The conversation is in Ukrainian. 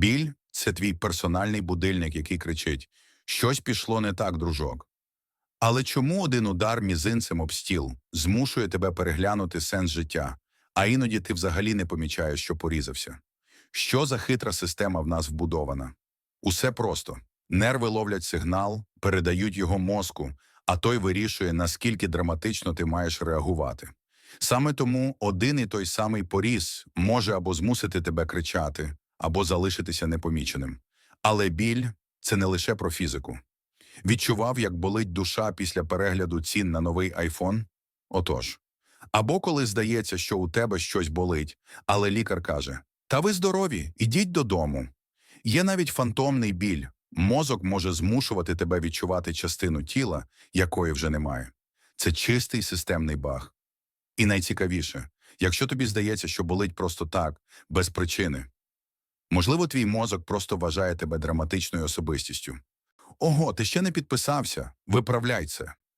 Біль це твій персональний будильник, який кричить: щось пішло не так, дружок. Але чому один удар мізинцем об стіл змушує тебе переглянути сенс життя, а іноді ти взагалі не помічаєш, що порізався? Що за хитра система в нас вбудована? Усе просто. Нерви ловлять сигнал, передають його мозку, а той вирішує, наскільки драматично ти маєш реагувати. Саме тому один і той самий поріз може або змусити тебе кричати, або залишитися непоміченим. Але біль це не лише про фізику. Відчував, як болить душа після перегляду цін на новий айфон? Отож. Або коли здається, що у тебе щось болить, але лікар каже: Та ви здорові, ідіть додому. Є навіть фантомний біль. Мозок може змушувати тебе відчувати частину тіла, якої вже немає. Це чистий системний баг. І найцікавіше, якщо тобі здається, що болить просто так, без причини. Можливо, твій мозок просто вважає тебе драматичною особистістю. Ого, ти ще не підписався. Виправляй це.